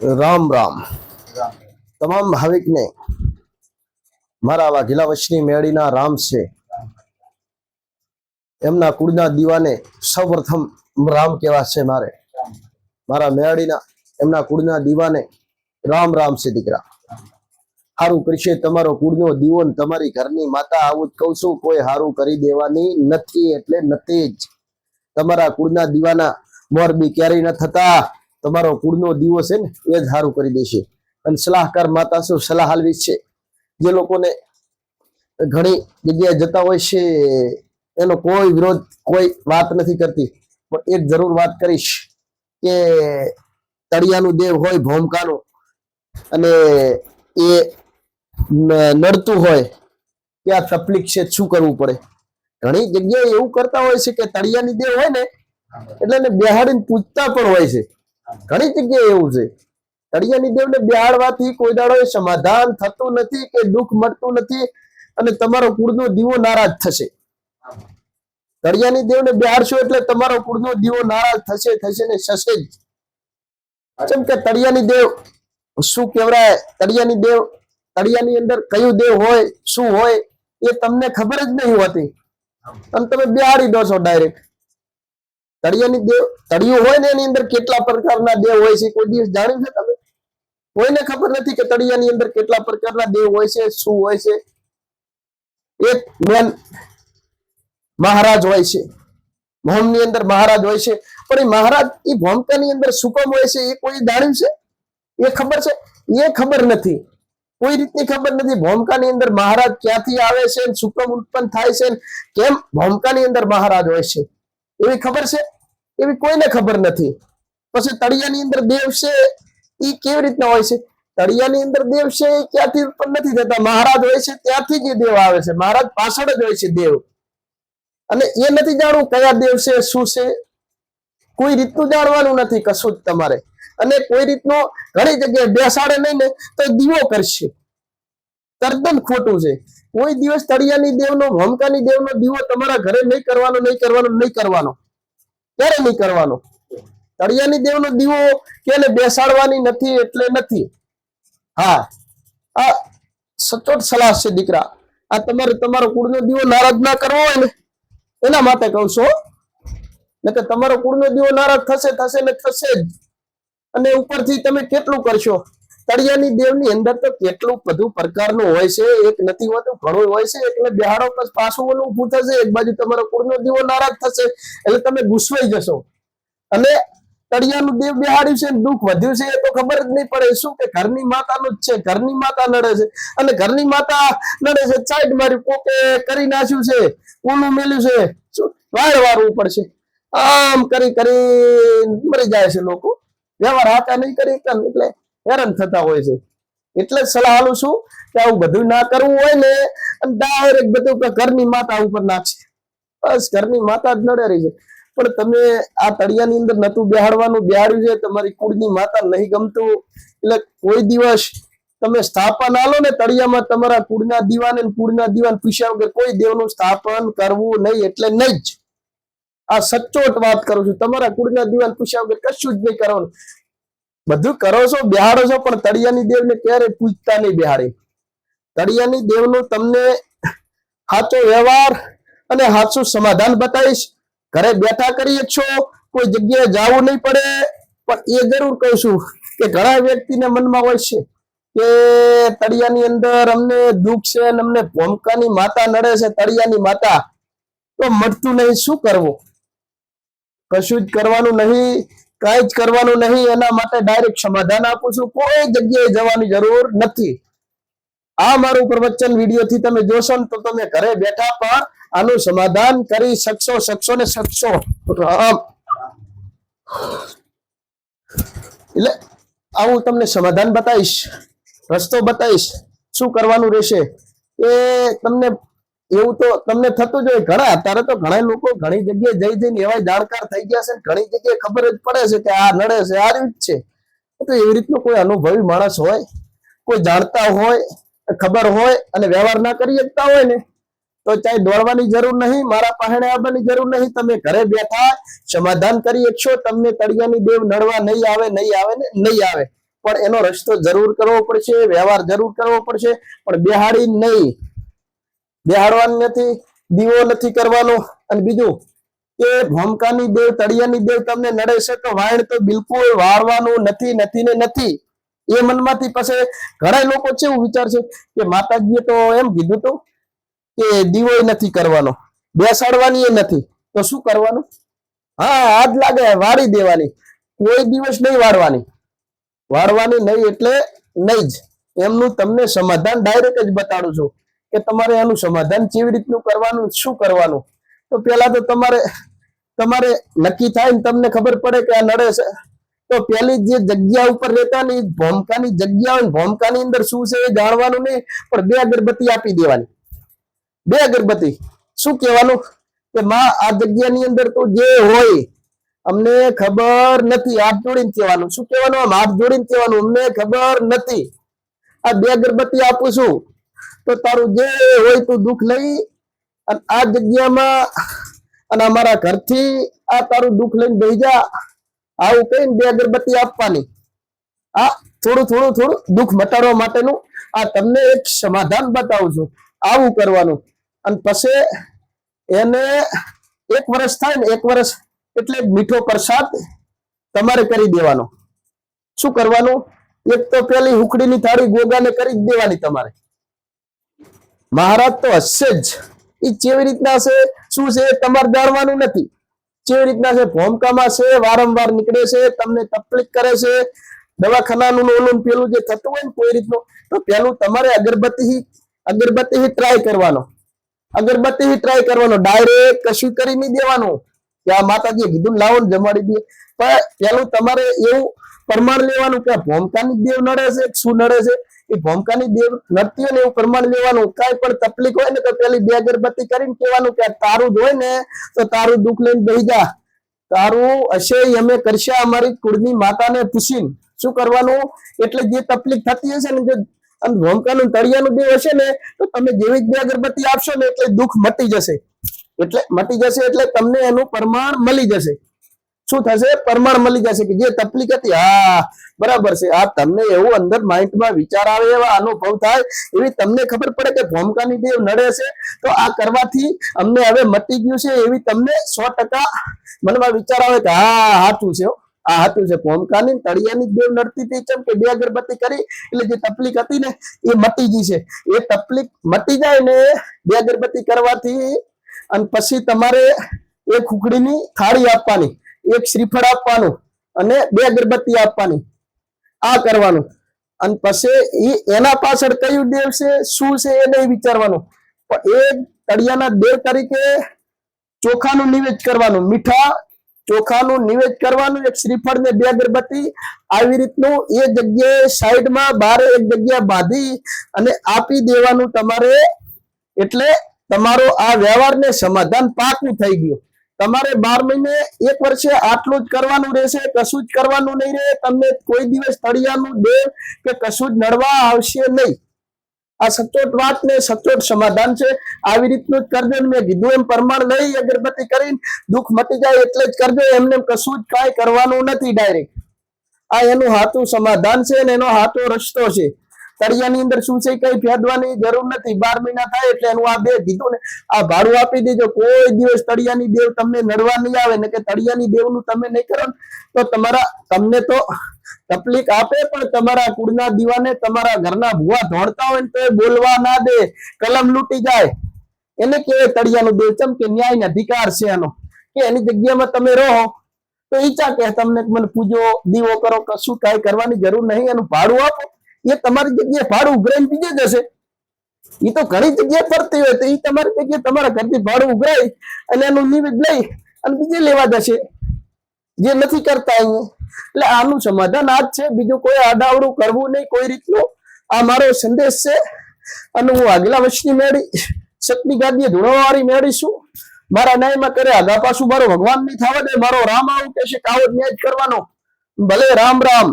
રામ રામ. તમામ ભાવિકને મારા આવા ગીલા વચની મેળીના રામ છે. એમના કુળના દીવાને સૌપ્રથમ રામ કહેવા છે મારે. મારા મેળીના એમના કુળના દીવાને રામ રામ છે દીકરા. સારું કરશે તમારો કુળનો દીવો તમારી ઘરની માતા આવું જ કહું છું, કોઈ સારું કરી દેવાની નથી એટલે નથી જ. તમારા કુળના દીવાના મોરબી ક્યારેય ન થતા. તમારો કુળનો દીવો છે ને એ જ સારું કરી દેશે. અને સલાહકાર માતા શું સલાહ હાલવી છે? જે લોકોને ઘણી જગ્યાએ જતા હોય છે એનો કોઈ વિરોધ કોઈ વાત નથી કરતી. પણ એક જરૂર વાત કરીશ કે તળિયાનું દેવ હોય ભોમકાનું અને એ નડતું હોય કે આ તકલીફ છે શું કરવું પડે? ઘણી જગ્યાએ એવું કરતા હોય છે કે તળિયાની દેવ હોય ને એટલે બેહાડીને પૂછતા પણ હોય છે. ઘણી જગ્યાએ એવું છે. તળિયાની દેવને બેહાડવાથી કોઈ દાડો સમાધાન થતું નથી કે દુઃખ મળતું નથી અને તમારો કુળનો દીવો નારાજ થશે. તળિયાની દેવને બેહાડશો એટલે તમારો કુળનો દીવો નારાજ થશે થશે ને થશે જ. જેમ કે તળિયાની દેવ, શું કહેવાય? તળિયાની દેવ, તળિયાની અંદર કયું દેવ હોય, શું હોય, એ તમને ખબર જ નહીં હોતી. અને તમે બિહાડી દો છો ડાયરેક્ટ તળિયાની દેવ, તળિયું હોય ને એની અંદર કેટલા પ્રકારના દેવ હોય છે કોઈ દિવસ જાણ્યું છે તમે? કોઈને ખબર નથી કે તળિયાની અંદર કેટલા પ્રકારના દેવ હોય છે, શું હોય છે? એક મેન મહારાજ હોય છે. ભોમની અંદર મહારાજ હોય છે. પણ એ મહારાજ, એ ભોમકાની અંદર સુકમ હોય છે એ કોઈ જાણ્યું છે? એ ખબર છે? એ ખબર નથી. કોઈ રીતની ખબર નથી. ભોમકાની અંદર મહારાજ ક્યાંથી આવે છે સુકમ ઉત્પન્ન થાય છે કેમ? ભોમકાની અંદર મહારાજ હોય છે. એવી ખબર છે? એવી કોઈને ખબર નથી. પછી તળિયાની અંદર દેવ છે, એ કેવી રીતના હોય છે? તળિયાની અંદર દેવ છે, એ ક્યાંથી ઉત્પન્ન નથી થતા? મહારાજ હોય છે, ત્યાંથી જ દેવ આવે છે. મહારાજ પાછળ જ હોય છે દેવ. અને એ નથી જાણવું કયા દેવ છે, શું છે? કોઈ રીતનું જાણવાનું નથી કશું જ તમારે. અને કોઈ રીતનો ઘણી જગ્યાએ બેસાડે નહીં ને તો દીવો કરશે. તદ્દન ખોટું છે. કોઈ દિવસ તળિયાની દેવનો ભમકાની દેવનો દીવો તમારા ઘરે નહીં કરવાનો નહીં કરવાનો નહીં કરવાનો. ક્યારે નહીં કરવાનો? તળિયાની દેવનો દીવો કે બેસાડવાની નથી, એટલે નથી. હા, આ સચોટ સલાહ છે દીકરા. આ તમારે તમારો કુળનો દીવો નારાજ ના કરવો હોય ને, એના માટે કહું છું હો. નકર તમારો કુળનો દીવો નારાજ થશે થશે ને થશે જ. અને ઉપરથી તમે કેટલું કરશો? તળિયાની દેવની અંદર તો કેટલું બધું પ્રકારનું હોય છે, એક નથી હોતું, ઘણું હોય છે, એટલે બિહાડો પાછું ઓલું ઉભું થશે, એક બાજુ તમારો કુળનો દીવો નારાજ થશે, એટલે તમે ગુસવાઈ જશો. અને તળિયાનું દેવ બિહાડ્યું છે, દુઃખ વધ્યું છે, એ તો ખબર જ નહીં પડે શું કે ઘરની માતાનું જ છે, ઘરની માતા નડે છે, અને ઘરની માતા નડે છે ચાઇટ મારી કોકે કરી નાખ્યું છે, ઊનું મેલ્યું છે વાળ વારવું પડશે આમ કરી કરી મરી જાય છે લોકો. વ્યવહાર હાથા નહીં કરી એટલે હેરાન થતા હોય છે. એટલે સલાહ આલું છું કે આવું બધું ના કરવું હોય ને ડાયરેક્ટ બધું ઘરની માતા ઉપર નાખશે. બસ, ઘરની માતા જ નડે રહી છે. પણ તમે આ તળિયાની અંદર નતું બેહાડવાનું, બેહાડ્યું છે, તમારી કુળની માતા નહીં ગમતું. એટલે કોઈ દિવસ તમે સ્થાપન આલો ને તળિયામાં તમારા કુળના દીવાને કુળના દીવાન પીસ્યા વગર કોઈ દેવનું સ્થાપન કરવું નહીં, એટલે નહીં જ. આ સચોટ વાત કરું છું. તમારા કુળના દીવાન પૂછ્યા વગર કશું જ નહીં કરવાનું. બધું કરો છો, બિહાડો છો, પણ તળિયાની દેવને ક્યારે પૂછતા નહીં બિહાડે? તળિયાની દેવનું તમને સાચો વ્યવહાર અને સાચું સમાધાન બતાવીશ. ઘરે બેઠા કરીએ છો, કોઈ જગ્યાએ જવું નહીં પડે. પણ એ જરૂર કહું છું કે ઘણા વ્યક્તિને મનમાં હોય છે કે તળિયાની અંદર અમને દુઃખ છે અને અમને ભોમકાની માતા નડે છે, તળિયાની માતા. તો મળતું નહીં, શું કરવું? કશું જ કરવાનું નહીં. કાંઈ જ કરવાનું નહીં, એના માટે ડાયરેક્ટ સમાધાન આપું છું. કોઈ જગ્યાએ જવાની જરૂર નથી. આ મારું પ્રવચન વીડિયો થી તમે જોશો ને તો તમે ઘરે બેઠા પણ આનું સમાધાન કરી શકશો શકશો ને શકશો. એટલે એટલે આવું તમને સમાધાન બતાવીશ, રસ્તો બતાવીશ, શું કરવાનું રહેશે એ તમને એવું તો તમને થતું જ હોય. ઘણા, અત્યારે તો ઘણા લોકો ઘણી જગ્યાએ જઈ જઈને એવા જાણકાર થઈ ગયા છે ઘણી જગ્યાએ ખબર જ પડે છે કે આ નડે છે, આ રીત છે. તો એવી રીતનો કોઈ અનુભવી માણસ હોય, કોઈ જાણતા હોય, ખબર હોય અને વ્યવહાર ના કરી શકતા હોય ને, તો ચાહે દોડવાની જરૂર નહીં, મારા પાસે આવવાની જરૂર નહીં. તમે ઘરે બેઠા સમાધાન કરી શકશો, તમને તળિયાની દેવ નડવા નહીં આવે નહીં આવે ને નહીં આવે. પણ એનો રસ્તો જરૂર કરવો પડશે, વ્યવહાર જરૂર કરવો પડશે, પણ બિહાડી નહીં. બેહાડવાનું નથી, દીવો નથી કરવાનો. અને બીજું, કે ભોમકાની દેવ તળિયાની દેવ તમને નડે છે તો વાયણ તો બિલકુલ વાળવાનું નથી નથી ને નથી. એ મનમાંથી પછી ઘણા લોકો છે વિચાર છે કે માતાજીએ તો એમ કીધું હતું કે દીવો નથી કરવાનો, બેસાડવાની એ નથી. તો શું કરવાનું? હા, આજ લાગે વાળી દેવાની. કોઈ દિવસ નહીં વાળવાની વાળવાની નહીં એટલે નહીં જ. એમનું તમને સમાધાન ડાયરેક્ટ જ બતાડું છું. કે તમારે એનું સમાધાન કેવી રીતનું કરવાનું, શું કરવાનું? તો પેલા તો તમારે તમારે નક્કી થાય ને તમને ખબર પડે કે આ નડે છે. તો પેલી જે જગ્યા ઉપર રહેતા ને ભોમકાની જગ્યા ભોમકાની અંદર શું છે એ જાણવાનું નહીં, પણ બે અગરબત્તી આપી દેવાની. બે અગરબત્તી. શું કહેવાનું? કે માં, આ જગ્યાની અંદર તો જે હોય, અમને ખબર નથી, હાથ જોડીને કહેવાનું. શું કહેવાનું? આમ હાથ જોડીને કહેવાનું. અમને ખબર નથી. આ બે અગરબત્તી આપું છું. તો તારું જે હોય તું દુઃખ લઈ અને આ જગ્યામાં અને અમારા ઘરથી આ તારું દુઃખ લઈને બેહી જા. આવું કહીને બે અગરબત્તી આપવાની. આ થોડું થોડું થોડું દુઃખ મટાડવા માટેનું આ તમને એક સમાધાન બતાવું છું. આવું કરવાનું. અને પછી એને એક વર્ષ થાય ને એક વર્ષ એટલે મીઠો પ્રસાદ તમારે કરી દેવાનો. શું કરવાનું? એક તો પેલી હુકડીની થાળી ગોગાને કરી દેવાની તમારે. મહારાજ તો હશે જ. એ કેવી રીતના છે? શું છે? તમારે જાણવાનું નથી. કેવી રીતના છે? ભોમકામાં છે, વારંવાર નીકળે છે, તમને તકલીફ કરે છે. દવાખાનાનું ઓલું પેલું જે થતું હોય ને કોઈ રીતનું, તો પેલું તમારે અગરબત્તી અગરબત્તી ટ્રાય કરવાનો. અગરબત્તી ટ્રાય કરવાનો. ડાયરેક્ટ કશું કરી નહીં દેવાનું. કે આ માતાજીએ કીધું લાવો જમાડી દે પણ પેલું તમારે એવું પ્રમાણ લેવાનું કે ભોમકાની દેવ નડે છે શું નડે છે? એ ભોમકાની દેવ નડતી હોય ને એવું પ્રમાણ લેવાનું કાંઈ પણ તકલીફ હોય ને તો પેલી બે અગરબત્તી કરીને કહેવાનું કે તારું જ હોય ને, તો તારું દુઃખ લઈને બેહી જા. તારું હશે અમે કરશે, અમારી કુળની માતાને પૂછીને. શું કરવાનું? એટલે જે તકલીફ થતી હશે ને, જો ભોમકાનું તળિયાનું દેવ હશે ને, તો તમે જેવી બે અગરબત્તી આપશો ને, એટલે દુઃખ મટી જશે. એટલે મટી જશે એટલે તમને એનું પ્રમાણ મળી જશે. શું થશે? પ્રમાણ મળી જશે કે જે તકલીફ હતી, હા, બરાબર છે. આ તમને એવું અંદર માઇન્ડમાં વિચાર આવે એવા અનુભવ થાય એવી તમને ખબર પડે કે ભોમકાની દેવ નડે છે. તો આ કરવાથી અમને હવે મટી ગયું છે એવી તમને સો ટકા મનમાં વિચાર આવે કે હા હાથું છે આ હાથું છે. ભોમકાની તળિયાની દેવ નડતી હતી ચમ કે બે અગરબત્તી કરી, એટલે જે તકલીફ હતી ને એ મટી ગઈ છે. એ તકલીફ મટી જાય ને બે અગરબત્તી કરવાથી અને પછી તમારે એક ખુકડીની થાળી આપવાની. એક શ્રીફળ આપવાનું અને બે અગરબત્તી આપવાની. આ કરવાનું. અને પછી એના પાછળ કયું દેવ છે, શું છે એ નહીં વિચારવાનું. પણ એ તળિયાના દેવ તરીકે ચોખાનું નિવેદ કરવાનું. મીઠા ચોખાનું નિવેદ કરવાનું, એક શ્રીફળ ને બે અગરબત્તી. આવી રીતનું એ જગ્યાએ સાઈડમાં બારે એક જગ્યા બાંધી અને આપી દેવાનું તમારે. એટલે તમારો આ વ્યવહારને સમાધાન પાકું થઈ ગયું. તમારે બાર મહિને એક વર્ષે આટલું જ કરવાનું રહેશે, કશું જ કરવાનું નહીં રહે, તમને કોઈ દિવસ તળિયાનું દે કે કશું જ નડવા આવશે નહીં. આ સચોટ વાત ને સચોટ સમાધાન છે. આવી રીતનું જ કરજો મેં કીધું એમ પ્રમાણ લઈ અગરબત્તી કરીને દુઃખ મટી જાય એટલે જ કરજો, એમને કશું જ કાંઈ કરવાનું નથી ડાયરેક્ટ આ એનું હાથું સમાધાન છે અને એનો હાથો રસ્તો છે. તળિયાની અંદર શું છે કઈ ફેદવાની જરૂર નથી. બાર મહિના થાય એટલે એનું આ બે કીધું ને, આ ભાડું આપી દેજો. કોઈ દિવસ તળિયાની દેવ તમને નડવા નહીં આવે ને કે તળિયાની દેવનું તમે નહીં કરો તો તમારા, તમને તો તકલીફ આપે પણ તમારા કુળના દીવાને તમારા ઘરના ભૂવા ધોળતા હોય ને તો બોલવા ના દે. કલમ લૂટી જાય. એને કહેવાય તળિયાનું દેવ ચમ કે ન્યાયનો અધિકાર છે એનો. કે એની જગ્યામાં તમે રહો, તો ઈચ્છા કે તમને મને પૂજો, દીવો કરો, કશું કાંઈ કરવાની જરૂર નહીં. એનું ભાડું આપો. એ તમારી જગ્યાએ ભાડું ઉઘરાઈને બીજે જશે એ તો ઘણી જગ્યાએ ફરતી હોય તો એ તમારી જગ્યાએ તમારા ઘરથી ભાડું ઉઘરાય અને એનું નિવેદ લઈ અને બીજે લેવા જશે. જે નથી કરતા અહીંયા. એટલે આનું સમાધાન આ જ છે. બીજું કોઈ આડાવડું કરવું નહીં, કોઈ રીતનું. આ મારો સંદેશ છે અને હું આગલા વર્ષની મેળી શક્તિ ગાદીએ ધૂણવાળી મેળીશું. મારા ન્યાયમાં કરે, આગા પાછું મારો ભગવાન નહીં થવા દે. મારો રામ આવું કહેશે કાવો ન્યાય કરવાનો. ભલે રામ રામ.